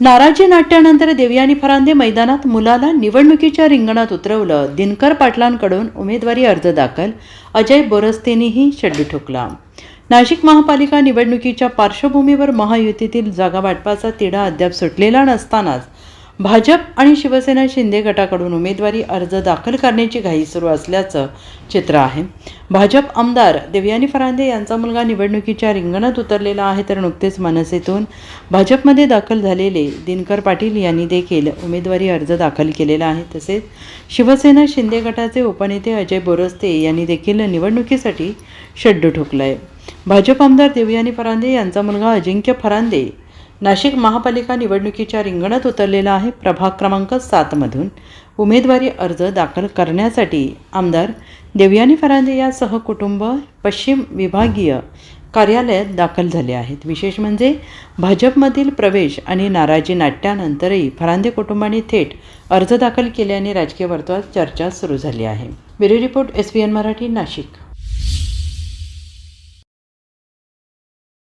नाराजी नाट्यानंतर देवयानी फरांदे मैदानात मुलाला निवडणुकीच्या रिंगणात उतरवलं. दिनकर पाटलांकडून उमेदवारी अर्ज दाखल. अजय बोरस्तेनीही शड्डू ठोकला. नाशिक महापालिका निवडणुकीच्या पार्श्वभूमीवर महायुतीतील जागा वाटपाचा तिढा अद्याप सुटलेला नसतानाच भाजप आणि शिवसेना शिंदे गटाकडून उमेदवारी अर्ज दाखल करण्याची घाई सुरू असल्याचं चित्र आहे. भाजप आमदार देवयानी फरांदे यांचा मुलगा निवडणुकीच्या रिंगणात उतरलेला आहे तर नुकतेच मनसेतून भाजपमध्ये दाखल झालेले दिनकर पाटील यांनी देखील उमेदवारी अर्ज दाखल केलेला आहे. तसेच शिवसेना शिंदे गटाचे उपनेते अजय बोरस्ते यांनी देखील निवडणुकीसाठी शड्डू ठोकलं आहे भाजप आमदार देवयानी फरांदे यांचा मुलगा अजिंक्य फरांदे नाशिक महापालिका निवडणुकीच्या रिंगणात उतरलेला आहे प्रभाग क्रमांक सातमधून उमेदवारी अर्ज दाखल करण्यासाठी आमदार देवयानी फरांदे यासह कुटुंब पश्चिम विभागीय कार्यालयात दाखल झाले आहेत. विशेष म्हणजे भाजपमधील प्रवेश आणि नाराजी नाट्यानंतरही फरांदे कुटुंबाने थेट अर्ज दाखल केल्याने राजकीय वर्तुळात चर्चा सुरू झाली आहे. Bureau report S P N Marathi Nashik.